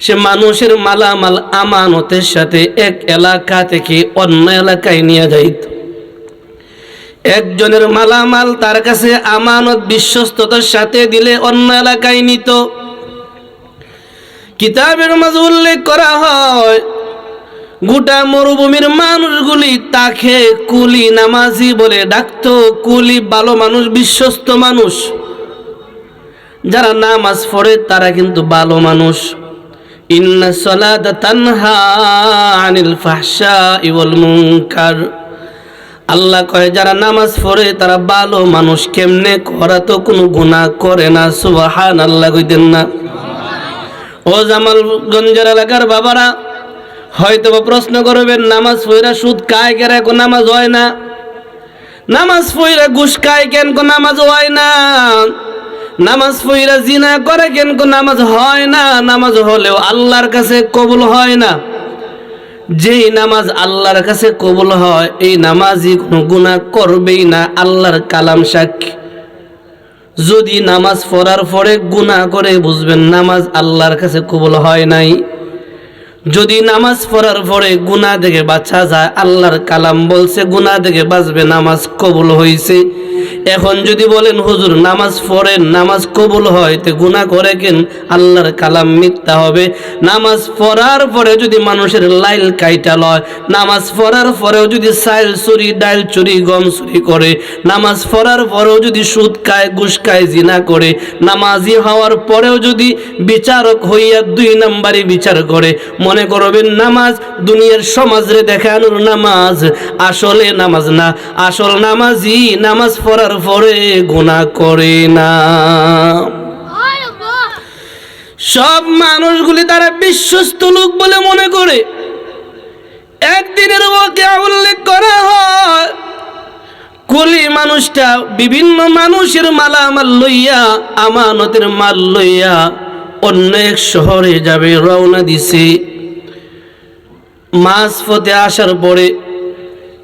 সে মানুষের মালামাল আমানতের সাথে এক এলাকা থেকে অন্য এলাকায় নিয়ে যাইত একজনের মালামাল তার কাছে আমানত বিশ্বস্ততার সাথে দিলে অন্য এলাকায় নিত। কিতাবের মাঝে উল্লেখ করা হয়, গোটা মরুভূমির মানুষগুলি তাকে কুলি নামাজি বলে ডাকতো। কুলি ভালো মানুষ, বিশ্বস্ত মানুষ। যারা নামাজ পড়ে তারা কিন্তু ভালো মানুষ। ইন্না সলাত তানহা আনিল ফাহশা ইওয়াল আল্লাহ কয়, যারা নামাজ পড়ে, তারা ভালো মানুষ কেমনে করা? তো কোনো গুনাহ করে না সুবাহান আল্লাহ কইতেন না। ও জামালগঞ্জের এলাকার বাবারা হয়তো বা প্রশ্ন করবেন, নামাজ পড়া সুদ কায় কেন এখন নামাজ হয় না? নামাজ পড়া ঘুষ কায় কেন নামাজ হয় না? নামাজ পড়া জিনা করে কেন নামাজ হয় না, নামাজ হলেও আল্লাহর কাছে কবুল হয় না। যেই নামাজ আল্লাহর কাছে কবুল হয়, এই নামাজই কোনো গুণা করবেই না, আল্লাহর কালাম সাক্ষী। যদি নামাজ পড়ার পরে গুণা করে বুঝবেন, নামাজ আল্লাহর কাছে কবুল হয় নাই। যদি নামাজ পড়ার পরে গুনাহ থেকে বাঁচা যায়, আল্লাহর কালাম বলছে, গুনাহ থেকে বাঁচবে, নামাজ কবুল হয়েছে এখন যদি বলেন, হুজুর, নামাজ পড়েন, নামাজ কবুল হয়, তো গুনাহ করে কেন? আল্লাহর কালাম মিথ্যা হবে। নামাজ পড়ার পরে যদি মানুষের লাইল কাইটা লয়, নামাজ পড়ার পরেও যদি সাইল চুরি, ডাইল চুরি, গম চুরি করে, নামাজ পড়ার পরেও যদি সুদ খায়, ঘুষ খায়, জিনা করে, নামাজি হওয়ার পরেও যদি বিচারক হইয়া দুই নাম্বারই বিচার করে, মনে করবেন নামাজ দুনিয়ার সমাজরে দেখানোর নামাজ আসলে নামাজ না। আসল নামাজই নামাজ পড়ার পরে গুনাহ করে না। সব মানুষগুলি তারা বিশ্বস্ত লোক বলে মনে করে। একদিনের ওকে উল্লেখ করা হয়, কুলি মানুষটা বিভিন্ন মানুষের মালামাল লইয়া, আমানতের মাল লইয়া অন্য এক শহরে যাবে, রওনা দিছে। মাঝ পথে আসার পরে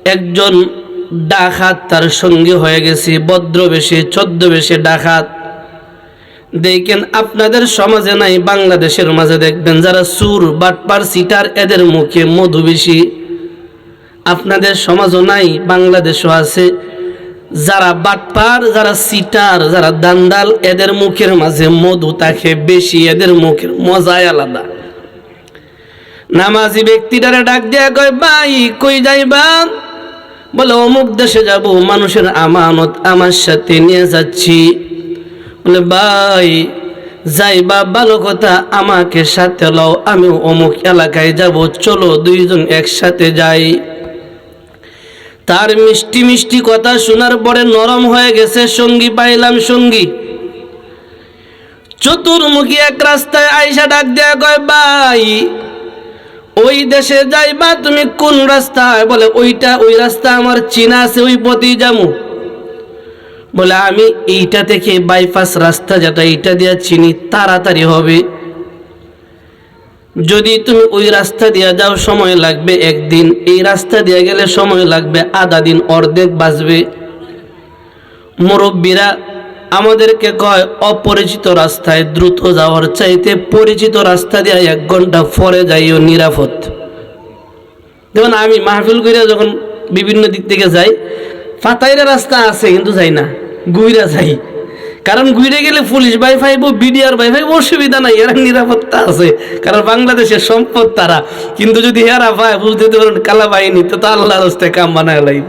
একজন ডাকাত তার সঙ্গে হয়ে গেছে ভদ্রবেশে ছদ্মবেশে ডাকাত। দেখেন, আপনাদের সমাজে নাই, বাংলাদেশের মাঝে দেখবেন, যারা সুর বাটপার সিটার এদের মুখে মধু বেশি। আপনাদের সমাজও নাই, বাংলাদেশও আছে। যারা বাটপার, যারা সিটার যারা দান্দাল এদের মুখের মাঝে মধু থাকে বেশি, এদের মুখের মজাই আলাদা। নামাজি ব্যক্তিটারে ডাক দেয়া কয়, ভাই, কই যাইবা? বলে, অমুক দেশে যাব, মানুষের আমানত আমার সাথে নিয়ে যাচ্ছি। বলে, ভাই, যাইবা, ভালো কথা, আমাকে সাথে লও, আমি অমুক এলাকায় যাব, চলো দুইজন একসাথে যাই। তার মিষ্টি মিষ্টি কথা শোনার পরে নরম হয়ে গেছে, সঙ্গী পাইলাম সঙ্গী। চতুর্মুখী এক রাস্তায় আইসা ডাক দেয়া কয়, ভাই ওই দেশে যাইবা, তুমি কোন রাস্তায়? বলে, ওইটা, ওই রাস্তা আমার চিনা আছে, ওই পথে যাব বলে, আমি এইটা থেকে বাইপাস রাস্তা যেটা, এইটা দিয়ে চিনি, তাড়াতাড়ি হবে। যদি তুমি ওই রাস্তা দিয়ে যাও, সময় লাগবে একদিন। এই রাস্তা দিয়ে গেলে সময় লাগবে আধা দিন, অর্ধেক বাঁচবে। মুরব্বীরা আমাদেরকে কয়, অপরিচিত রাস্তায় দ্রুত যাওয়ার চাইতে পরিচিত রাস্তা দিয়ে এক ঘণ্টা পরে যাইও নিরাপদ। যেমন আমি মাহফিল করে যখন বিভিন্ন দিক থেকে যাই, ফাতাইরা রাস্তা আছে কিন্তু যাই না গুইরা যাই। কারণ ঘুরে গেলে police by five, BDR by five, অসুবিধা নাই, এরা নিরাপত্তা আছে। কারণ বাংলাদেশের সম্পদ তারা। কিন্তু যদি এরা পায়, বুঝতে পারেন, কালা বাহিনী, তো তো আল্লাহ রাস্তায় কাম বানায় লাগবে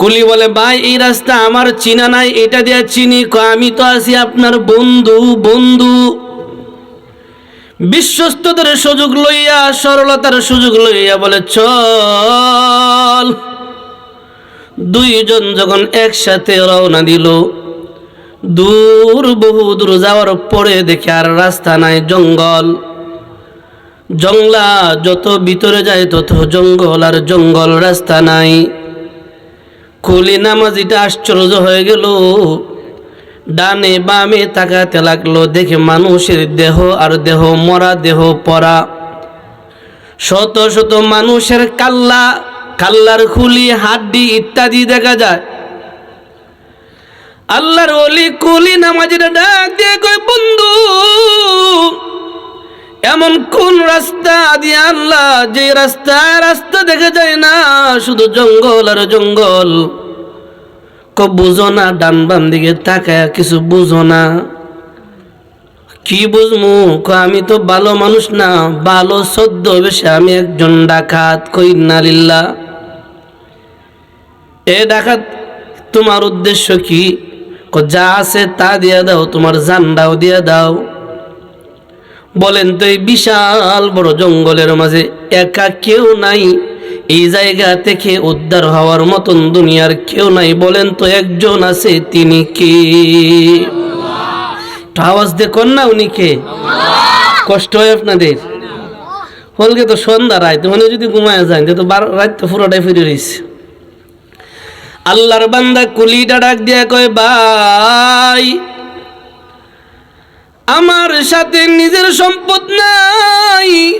কুলি বলে, ভাই, এই রাস্তা আমার চিনা নাই, এটা দিয়ে চিনি আমি তো আছি আপনার বন্ধু বন্ধু। বিশ্বস্ততার সুযোগ লইয়া, সরলতার সুযোগ লইয়া বলে, চল। দুইজন যখন একসাথে রওনা দিল, দূর, বহু দূর যাওয়ার পরে দেখে আর রাস্তা নাই, জঙ্গল। জংলা যত ভিতরে যায়, তত জঙ্গল আর জঙ্গল, রাস্তা নাই। কুলি নামাজিটা আশ্চর্য হয়ে গেল। ডানে বামে তাকাতে লাগল, দেখে মানুষের দেহ আর দেহ মরা, দেহ পরা। শত শত মানুষের কাল্লা, কাল্লার খুলি, হাড্ডি ইত্যাদি দেখা যায়। আল্লাহর অলি কুলি নামাজিরা ডাক দিয়ে কয়, বন্ধু এমন কোন রাস্তা দিয়ে আল্লাহ যে রাস্তা রাস্তা দেখা যায় না, শুধু জঙ্গল আর জঙ্গল। ক বুঝো না, ডান বাম দিকে তাকায় কিছু বুঝো না। কি বুঝমু? আমি তো ভালো মানুষ না, ভালো সদ্য বেশে আমি একজন ডাকাত, কই নালিল্লা এ ডাকাত, তোমার উদ্দেশ্য কি? ক যা আছে তা দিয়ে দাও, তোমার জান্ডাও দিয়ে দাও। বলেন তো এই বিশাল বড় জঙ্গলের মাঝে একা কেউ নাই। এই জায়গা থেকে উদ্ধার হওয়ার মতন দুনিয়ার কেউ নাই। বলেন তো একজন আছে, তিনি কে? আওয়াজ দেখুন না উনি কে? কষ্ট হয় আপনাদের? হলকে তো সন্ধ্যা রাত মানে যদি ঘুমায় যায় তো বারো, রাত তো পুরোটাই ফিরে রয়েছে আল্লাহর বান্দা কুলিটা ডাক দিয়া কয়, ভাই আমার সাথে নিজের সম্পদ নাই।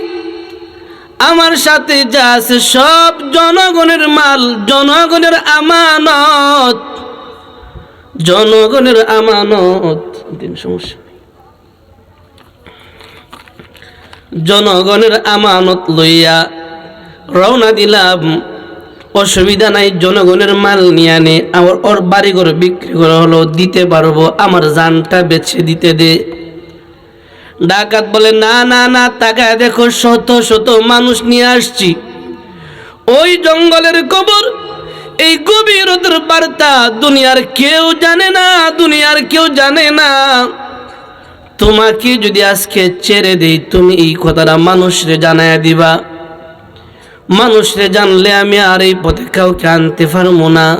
আমার সাথে যা আছে সব জনগণের মাল, জনগণের আমানত। জনগণের আমানত। দিন, সমস্যা জনগণের আমানত লইয়া রওনা দিলাম। অসুবিধা নাই, জনগণের মাল নিয়ে আনে। আমার ওর বাড়ি ঘর বিক্রি করা হলো, দিতে পারব। আমার জানটা বেছে দিতে দে। ডাকাত বলে, না না না, তাকায় দেখো, শত শত মানুষ নিয়ে আসছি। ওই জঙ্গলের কবর, এই গভীরতার বার্তা দুনিয়ার কেউ জানে না, দুনিয়ার কেউ জানে না। তোমাকে যদি আজকে ছেড়ে দেই, তুমি এই কথাটা মানুষরে জানায় দিবা। মানুষরে জানলে আমি আর এই পথে কাউকে আনতে পারব না।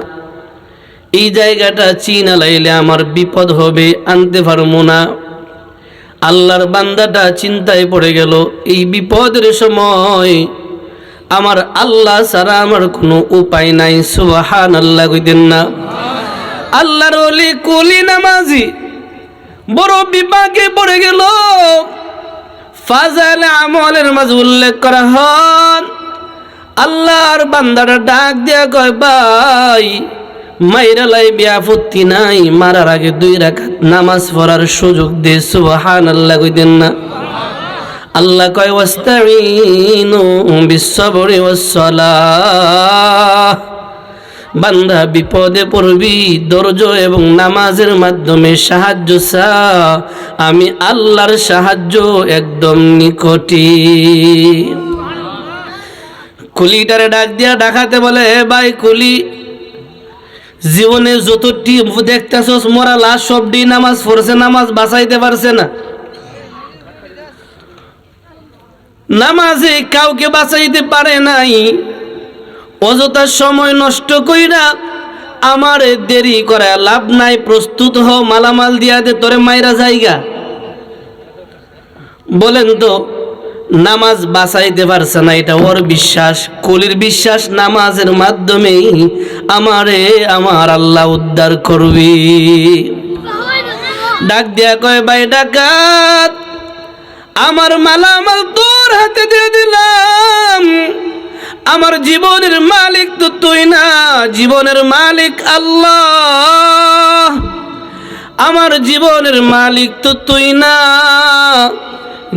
এই জায়গাটা চিনা লাইলে আমার বিপদ হবে, আনতে পারব না। আল্লাহর বান্দাটা চিন্তায় পড়ে গেল, এই বিপদের সময় আমার আল্লাহ ছাড়া আমার কোনো উপায় নাই সুবাহান আল্লাহ কইতেন না। আল্লাহর অলি কুলি নামাজি, বড় বিপাকে পড়ে গেল। ফাজাল আমলের মাঝে উল্লেখ করা হন, আল্লাহর বান্দাটা ডাক দিয়া কয়, ভাই মাইরা লাই বিয়াপত্তি নাই, মারার আগে দুই রাখাত নামাজ পড়ার সুযোগ দে সুবহান আল্লাহ কইতেন না। আল্লাহ কয় ওয়াস্তাইনু বিসসবরি ওয়াসসালাহ। বান্দা বিপদে পড়বি, ধৈর্য এবং নামাজের মাধ্যমে সাহায্য চা, আমি আল্লাহর সাহায্য একদম নিকটি কুলিটারে ডাক দিয়া ডাকাতে বলে, ভাই কুলি জীবনে যতটি দেখতেছস, মরা লাশ সবটি নামাজ পড়ছে, নামাজ বাঁচাইতে পারছে না। নামাজে কাউকে বাঁচাইতে পারে নাই। অযথা সময় নষ্ট কইরা আমার দেরি করে লাভ নাই, প্রস্তুত হ মালামাল দিয়া দে, তোরে মাইরা জায়গা বলেন তো নামাজ বাঁচাইতে পারছে না, এটা ওর বিশ্বাস। কলির বিশ্বাস নামাজের মাধ্যমেই আমারে, আমার আল্লাহ উদ্ধার করবি। ডাক দিয়া কয়, ভাই, ডাকাত, আমার মালামাল তোর হাতে দিয়ে দিলাম। আমার জীবনের মালিক তো তুই না, জীবনের মালিক আল্লাহ। আমার জীবনের মালিক তো তুই না।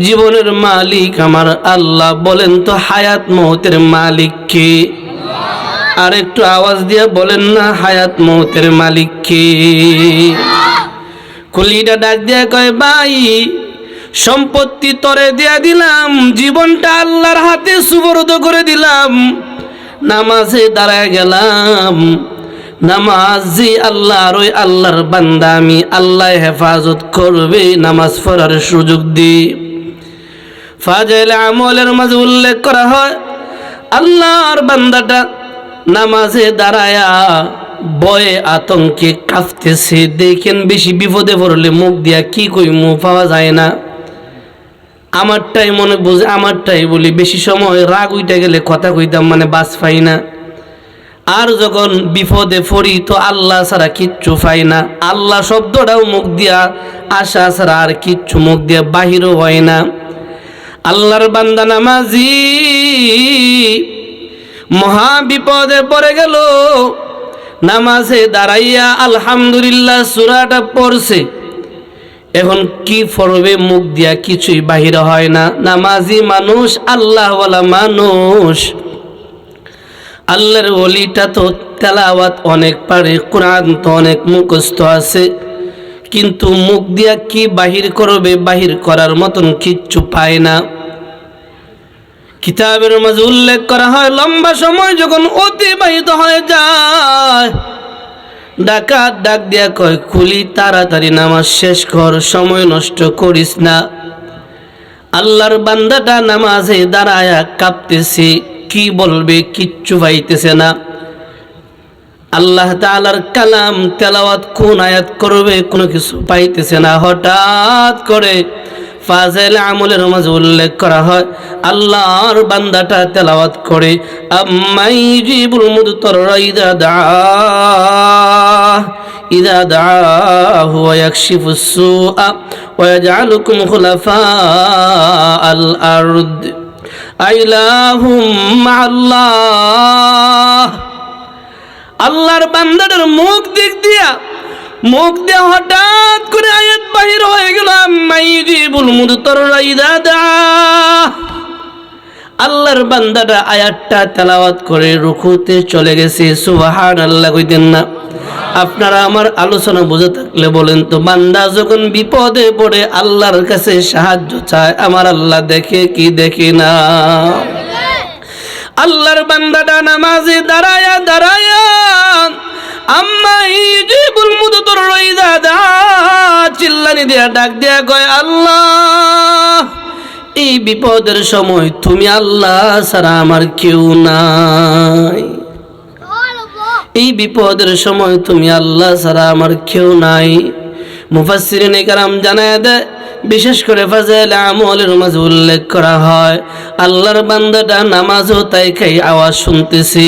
জীবনের মালিক আমার আল্লাহ। বলেন তো হায়াত মহতের মালিক কে? আর একটু আওয়াজ দিয়ে বলেন না, হায়াত মহতের মালিক কে? কুলিটা ডাক দিয়ে কয়, ভাই, সম্পত্তি তরে দিয়া দিলাম, জীবনটা আল্লাহর হাতে সুবরদ করে দিলাম, নামাজে দাঁড়ায় গেলাম, নামাজি আল্লাহর ওই আল্লাহর বান্দা আমি আল্লাহ হেফাজত করবে, নামাজ পড়ার সুযোগ দি। ফাজেল আমলের মাঝে উল্লেখ করা হয়, আল্লাহর বান্দাটা নামাজে দাঁড়ায়া বয়ে আতঙ্কে কাঁপতেছে। দেখেন বেশি বিপদে পড়লে মুখ দিয়া কি কই মুখ পাওয়া যায় না। আমারটাই মনে বুঝে, আমারটাই বলি, বেশি সময় রাগ উইটা গেলে কথা কইতাম মানে বাস পাই না। আর যখন বিপদে পড়ি তো আল্লাহ ছাড়া কিচ্ছু পাই না। আল্লাহ শব্দটাও মুখ দিয়া, আশা ছাড়া আর কিচ্ছু মুখ দিয়া বাহিরও হয় না। আল্লাহর বান্দা নামাজি। মহা বিপদে পড়ে গেল। নামাজে দাঁড়াইয়া আলহামদুলিল্লাহ সুরাটা পড়ছে। এখন কি পড়বে মুখ দিয়া কিছুই বাহির হয় না। নামাজি মানুষ, আল্লাহওয়ালা মানুষ। আল্লাহর ওলিটা তো তেলাওয়াত অনেক পারে, কোরআন তো অনেক মুখস্থ আছে। কিন্তু মুখ দিয়া কি বাহির করবে, বাহির করার মতন কিচ্ছু পায় না। কিতাবের মাঝে উল্লেখ করা হয়, লম্বা সময় যখন অতিবাহিত হয়ে যায়, ডাকাত ডাক দিয়া কয়, খুলি, তাড়াতাড়ি নামাজ শেষ কর, সময় নষ্ট করিস না। আল্লাহর বান্দাটা নামাজে দাঁড়ায়া কাঁপতেছে, কি বলবে কিচ্ছু পাইতেছে না। আল্লাহ তাআলার কালাম, তেলাওয়াত কোন আয়াত করবে কোনো কিছু পাইতেছে না। হঠাৎ করে ফাজেল আমলের মাঝে উল্লেখ করা হয়, আল্লাহর বান্দাটা তেলাওয়াত করে, আম্মাই জিবুল মুদতর ইদা দা ইদা দাহু ওয়া ইয়াকশিফুস সুআ, ওয়া ইয়াজআলুকুম খুলাফা আল আরদ, আইলাহুম মাআল্লাহ। আল্লাহর বান্দাটার মুখ দিক দিয়া, মুখ দিয়ে হঠাৎ করে বাহির হয়ে গেল মাইজিবুল মুদতর দাদা আল্লাহর বান্দাটা আয়াতটা তেলাওয়াত করে রুকুতে চলে গেছে সুবাহান আল্লাহ কইতেন না। আপনারা আমার আলোচনা বুঝে থাকলে বলেন তো, বান্দা যখন বিপদে পড়ে, আল্লাহর কাছে সাহায্য চায়, আমার আল্লাহ দেখে কি দেখে না। আল্লাহর বান্দাটা নামাজে দাঁড়ায়া দাঁড়ায়া আম্মা ইজিবুল মুদতর রইদা দা, চিল্লানি দিয়া, ডাক দিয়া কয়, আল্লাহ, এই বিপদের সময় তুমি আল্লাহ ছাড়া আমার কেউ নাই। এই বিপদের সময় তুমি আল্লাহ ছাড়া আমার কেউ নাই। মুফাসসিরিন কারাম জানায় দেয় বিশেষ করে ফাজেল আমলের মাঝে উল্লেখ করা হয়, আল্লাহর বান্দাটা নামাজও তাই খাই আওয়াজ শুনতেছি,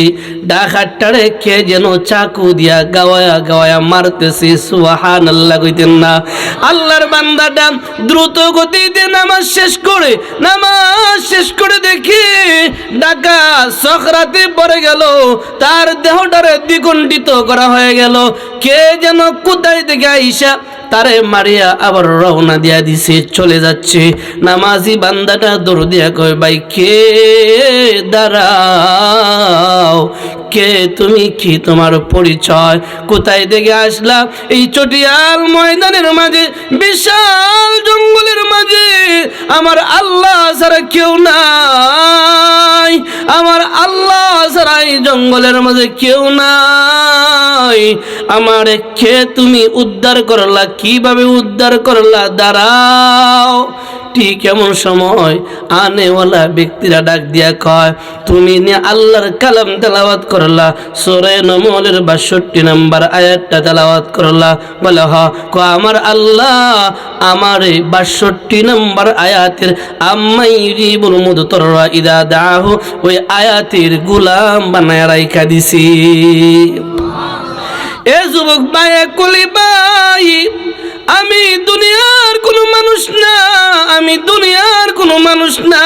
ডাক আটটারে কে যেন চাকু দিয়া গাওয়ায়া গাওয়ায়া মারতেছি সুহান আল্লাহ কইতেন না। আল্লাহর বান্দাটা দ্রুত গতিতে নামাজ শেষ করে, নামাজ শেষ করে দেখি ডাকা সখরাতে পড়ে গেল, তার দেহটারে দ্বিগুণ্ডিত করা হয়ে গেল, কে যেন কোথায় থেকে আইসা তারে মারিয়া আবার রওনা দিয়া দিছে, চলে যাচ্ছে। নামাজি বান্দাটা দৌড় দিয়া কয়, ভাই, কে? দাঁড়াও। কে তুমি কি তোমার পরিচয়? কোথায় থেকে আসলা এই চটিয়াল ময়দানের মাঝে, বিশাল জঙ্গলের মাঝে আমার আল্লাহ ছাড়া কেউ নাই। আমার আল্লাহ ছাড়া এই জঙ্গলের মাঝে কেউ নাই। আমার কে তুমি উদ্ধার করলা, কীভাবে উদ্ধার করলা? দাঁড়াও। ঠিক এমন সময়? আনেওয়ালা ব্যক্তিরা ডাক দিয়া কয়, তুমি নিয়ে আল্লাহর কালাম তেলাওয়াত করলা। সোরে নমলের বাষট্টি নাম্বার আয়াতটা তেলাওয়াত করলা। বলে, হ। ক আমার আল্লাহ আমার এই বাষট্টি নাম্বার আয়াতের আম্মাই রিবুল মুদতররা ইদা দাহ ওই আয়াতের গুলাম বানায় রাইখা দিছি। এ যুবক ভাই কলি ভাই আমি দুনিয়ার কোনো মানুষ না, আমি দুনিয়ার কোনো মানুষ না।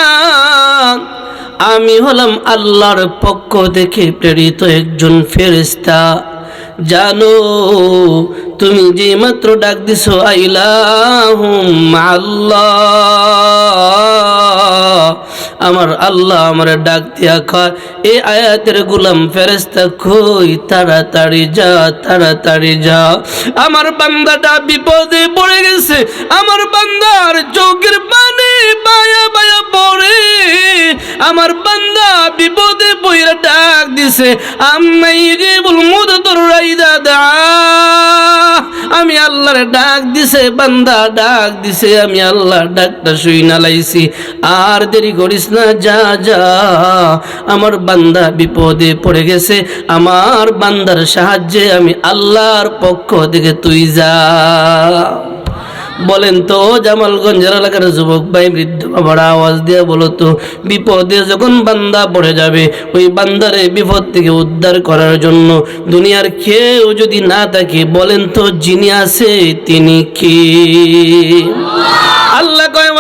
আমি হলাম আল্লাহর পক্ষ দেখে প্রেরিত একজন ফেরিস্তা জানো, তুমি যে মাত্র ডাক দিছো, আইলাহুম আল্লাহ। আমার আল্লাহ আমার ডাক দিয়া কয়, এ আয়াতের গুলাম ফেরেস্তা কই? তাড়াতাড়ি যা তাড়াতাড়ি যা। আমার বান্দাটা বিপদে পড়ে গেছে। আমার বান্দার চোখের পানি বায়া বায়া পড়ে, আমার বান্দা বিপদে পইরা ডাক দিছে, আম্মাই রিবুল মুদতর রাইদা দা আমি আল্লাহর ডাক দিছে, বান্দা ডাক দিছে, আমি আল্লাহর ডাকটা শুই না লাইছি আর দেরি করিস না, যা যা। আমার বান্দা বিপদে পড়ে গেছে, আমার বান্দার সাহায্যে আমি আল্লাহর পক্ষ থেকে তুই যা। বলেন তো জামালগঞ্জের এলাকার যুবক ভাই, বৃদ্ধ বাবারা, আওয়াজ দিয়ে বলো তো, বিপদে যখন বান্দা পড়ে যাবে, ওই বান্দারে বিপদ থেকে উদ্ধার করার জন্য দুনিয়ার কেউ যদি না থাকে, বলেন তো যিনি আছে তিনি কি? আল্লাহ কয়